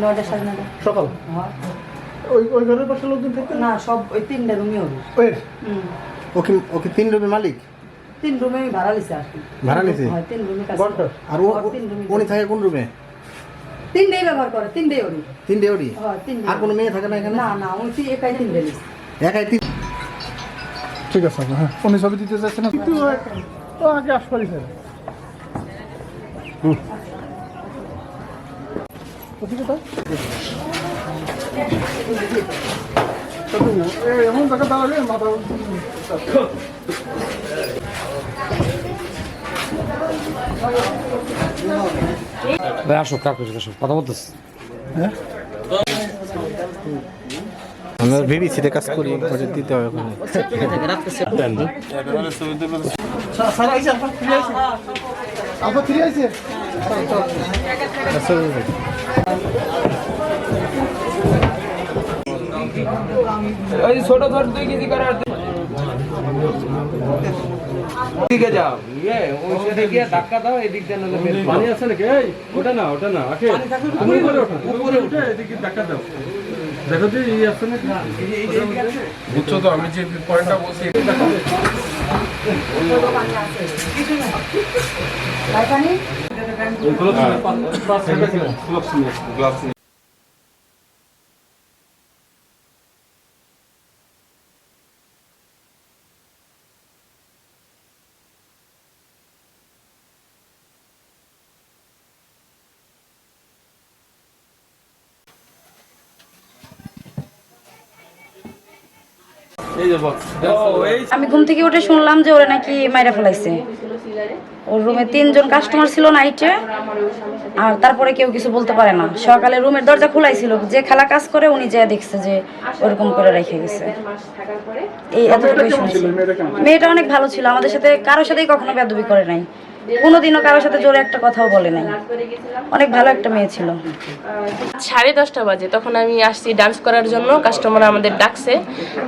নয়টা সাড়ে নয়টা। সকাল? হ্যাঁ। ওই ওই ঘরের পাশে লোকজন থাকতেন? না সব ওই তিনটা রুমই হবে ওই? হুম। ওকে ওকে তিন রুমের মালিক? তিন রুমে আমি ভাড়া লিছি আর কি। ভাড়া নিছে? হ্যাঁ তিন রুমে কাজ? আর ও আর তিন রুমে উনি থাকে কোন রুমে? তিনটেই ব্যবহার করে তিনটেই ওরি তিনটে ওরই? হ্যাঁ আর কোনো মেয়ে থাকে না এখানে? না না উনি তিন- একাই তিনটে লিছি একাই তিন ঠিক আছে হ্যাঁ। উনি ছবি দিতে চাচ্ছেন না কিন্তু ও- আগে আসপারি স্যার? এ, এমন জায়গা দাঁড়াবে মাথা আসো কাকু আসো? কথা বলতেছি। হ্যাঁ? আমরা বিবিসিতে কাজ করি ওটা দিতে হবে ওখানে আলফা ফিরে আইসে ওই ছোট ধর দুই কেজি করে দিকে যাও। ইয়ে ওই সাইডে গিয়ে ধাক্কা দাও এদিক দিয়ে পানি আছে নাকি? এই ওটা না ওটা না আকে তুমি উপরে ওঠো উপরে উঠে। এদিকে ধাক্কা দাও। দেখো যে এই আছে নাকি? বুঝছ তো আমি যে পয়েন্টটা বলছি গ্লাস এই যে বক্স আমি ঘুম থেকে উঠে শুনলাম যে ওরা নাকি মাইরা ফেলাইছে। ওর রুমে তিনজন কাস্টমার ছিল নাইটে আর তারপরে কেউ কিছু বলতে পারে না। সকালে রুমের দরজা খোলাই ছিল যে খেলা কাজ করে উনি যা দেখছে যে ওরকম করে রেখে গেছে। এই এতটুকুই শুনছি। মেয়েটা অনেক ভালো ছিল আমাদের সাথে কারোর সাথেই কখনো বেদবি করে নাই। কোনোদিনও কারোর সাথে জোরে একটা কথাও বলে নাই। অনেক ভালো একটা মেয়ে ছিল। সাড়ে দশটা বাজে তখন আমি আসছি ডান্স করার জন্য কাস্টমার আমাদের ডাকছে।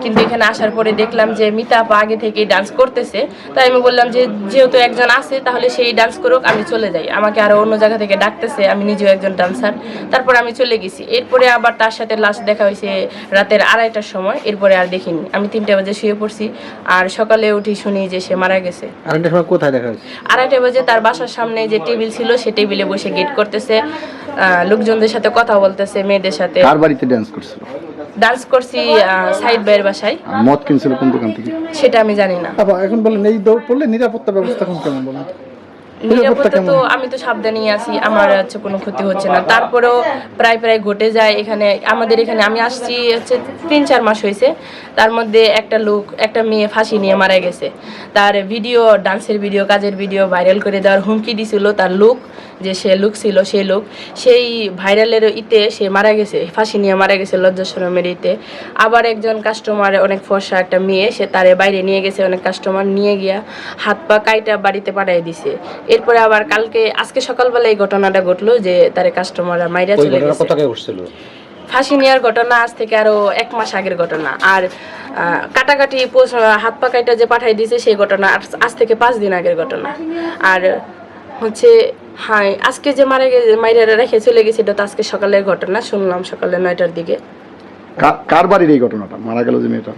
কিন্তু এখানে আসার পরে দেখলাম যে মিতা আপা আগে থেকেই ডান্স করতেছে। তাই আমি বললাম যে যেহেতু একজন আছে তাহলে সেই ডান্স করুক আমি চলে যাই। আমাকে আরও অন্য জায়গা থেকে ডাকতেছে আমি নিজেও একজন ডান্সার তারপর আমি চলে গেছি। এরপরে আবার তার সাথে লাস্ট দেখা হয়েছে রাতের আড়াইটার সময়। এরপরে আর দেখিনি। আমি তিনটা বাজে শুয়ে পড়ছি। আর সকালে উঠি শুনি যে সে মারা গেছে। আরেকটা সময় কোথায় দেখা হয়েছে? আড়াইটা বাজে তার বাসার সামনে যে টেবিল ছিল সে টেবিলে বসে গেট করতেছে। আহ, লোকজনদের সাথে কথা বলতেছে মেয়েদের সাথে। কার বাড়িতে ডান্স করছিল? ডান্স করছি সাইড বাইয়ের বাসায়। মদ কিনছিল কোন দোকান থেকে? সেটা আমি জানি না। বাবা এখন বলেন এই দৌড় পড়লে নিরাপত্তা ব্যবস্থা কেমন বলেন? নিরাপত্তা তো আমি তো সাবধানেই আছি আমার হচ্ছে কোনো ক্ষতি হচ্ছে না। তারপরেও প্রায় প্রায় ঘটে যায় এখানে আমাদের এখানে আমি আসছি হচ্ছে তিন চার মাস হয়েছে। তার মধ্যে একটা লোক একটা মেয়ে ফাঁসি নিয়ে মারা গেছে। তার ভিডিও ডান্সের ভিডিও কাজের ভিডিও ভাইরাল করে দেওয়ার হুমকি দিছিল তার লোক যে সে লোক ছিল সেই লোক। সেই ভাইরালের ইতে সে মারা গেছে ফাঁসি নিয়ে মারা গেছে লজ্জাশরমের ইতে। আবার একজন কাস্টমার অনেক ফর্সা একটা মেয়ে সে তারে বাইরে নিয়ে গেছে অনেক কাস্টমার নিয়ে গিয়া হাত পা কাইটা বাড়িতে পাঠিয়ে দিছে। এরপরে আবার কালকে আজকে সকালবেলা এই ঘটনাটা ঘটলো যে তারে কাস্টমার মাইরা চলে গেছে। ফাঁসি নেওয়ার ঘটনা আজ থেকে আরও এক মাস আগের ঘটনা। আর কাটাকাটি হাত পা কাইটা যে পাঠাই দিয়েছে সেই ঘটনা আজ- থেকে পাঁচ দিন আগের ঘটনা। আর হচ্ছে হ্যাঁ আজকে যে মারা গেছে মাইরা রেখে চলে গেছে এটা তো আজকে সকালের ঘটনা শুনলাম সকালে নয়টার দিকে। কার বাড়ির এই ঘটনাটা? মারা গেল যে মেয়েটা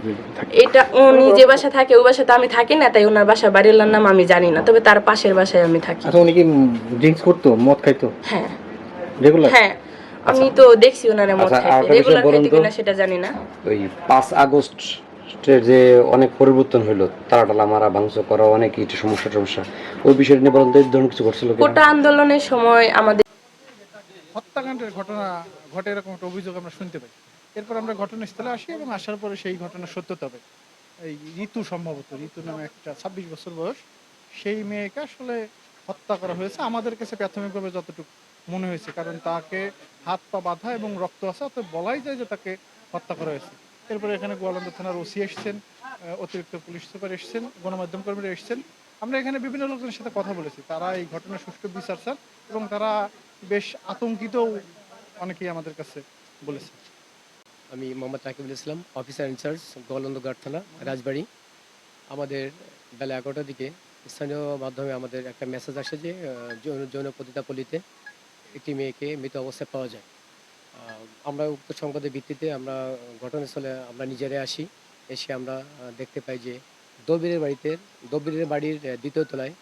এটা উনি যে বাসা থাকে ওই বাসাতে আমি থাকি না তাই ওনার বাসা বাড়ির নাম আমি জানি না। তবে তার পাশের বাসায় আমি থাকি। আচ্ছা উনি কি ড্রিঙ্কস করতো মদ খাইতো? হ্যাঁ। রেগুলার? হ্যাঁ। আমি তো দেখছি ওনার মত আচ্ছা, খাইতে। রেগুলার খাইতে। কিনা সেটা জানি না। ওই পাঁচ আগস্ট যে অনেক পরিবর্তন হইল তারাটালা মারা ভাঙচুর করা অনেক কিছু সমস্যা সমস্যা ওই বিষয়টা নিয়ে বলুন তো এই ধরনের কিছু ঘটছিল? কোটা আন্দোলনের সময় আমাদের হত্যাকাণ্ডের ঘটনা ঘটে এরকম একটা অভিযোগ আমরা শুনতে পাই। এরপর আমরা ঘটনাস্থলে আসি এবং আসার পরে সেই ঘটনার সত্যতা পাই এই ঋতু সম্ভবত, ঋতু নামে একটা ছাব্বিশ বছর বয়স। সেই মেয়েকে আসলে হত্যা করা হয়েছে। আমাদের কাছে প্রাথমিকভাবে যতটুকু মনে হয়েছে, কারণ তাকে হাত পা বাঁধা এবং রক্ত আসা অত বলাই যায় যে তাকে হত্যা করা হয়েছে। এরপরে এখানে গোয়ালন্দ থানার ওসি এসছেন অতিরিক্ত পুলিশ সুপার এসছেন, গণমাধ্যম কর্মীরা এসছেন। আমরা এখানে বিভিন্ন লোকজনের সাথে কথা বলেছি। তারা এই ঘটনার সুষ্ঠু বিচার চান এবং তারা বেশ আতঙ্কিত অনেকেই আমাদের কাছে বলেছে আমি Mohammad Rakibul Islam officer in charge গোয়ালন্দগার থানা, রাজবাড়ি। আমাদের বেলা এগারোটার দিকে স্থানীয় মাধ্যমে আমাদের একটা মেসেজ আসে যে যৌন পতিতাপল্লিতে একটি মেয়েকে মৃত অবস্থায় পাওয়া যায়। আমরা উক্ত সংবাদের ভিত্তিতে আমরা ঘটনাস্থলে আমরা নিজেরাই আসি। এসে আমরা দেখতে পাই যে দবিরের বাড়িতে, দবিরের বাড়ির দ্বিতীয় তলায়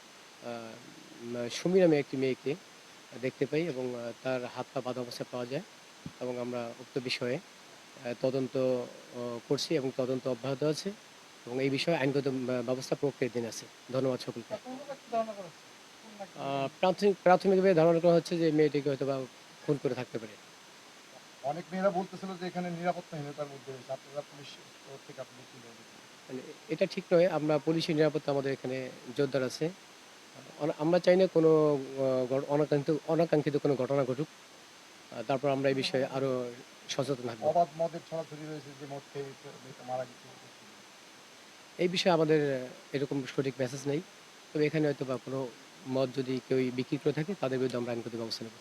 সুমি নামে একটি মেয়েকে দেখতে পাই এবং তার হাত পা বাঁধা অবস্থায় পাওয়া যায় এবং আমরা উক্ত বিষয়ে তদন্ত করছি এবং তদন্ত অব্যাহত আছে এবং এই বিষয়ে আইনগত ব্যবস্থা ব্যবস্থা প্রক্রিয়াধীন আছে। ধন্যবাদ সকলকে। প্রাথমিক প্রাথমিকভাবে ধারণা করা হচ্ছে যে মেয়েটিকে হয়তো বা খুন করে থাকতে পারে। অনেক মেয়েরা বলতেছিল যে এখানে নিরাপত্তাহীনতার মধ্যে আপনারা পুলিশ থেকে আপনি? মানে এটা ঠিক নয় আমরা পুলিশি নিরাপত্তা আমাদের এখানে জোরদার আছে। আমরা চাই না কোনো অনাকাঙ্ক্ষিত অনাকাঙ্ক্ষিত কোনো ঘটনা ঘটুক। তারপর আমরা এই বিষয়ে আরও সচেতন থাকব। অবাধ মদের ছড়াছড়ি রয়েছে যে মদ খেয়ে মারা গেছে। এই বিষয়ে আমাদের এরকম সঠিক মেসেজ নেই। তবে এখানে হয়তো বা কোনো মদ যদি কেউ বিক্রি করে থাকে তাদের বিরুদ্ধে আমরা আইনগত ব্যবস্থা নেব।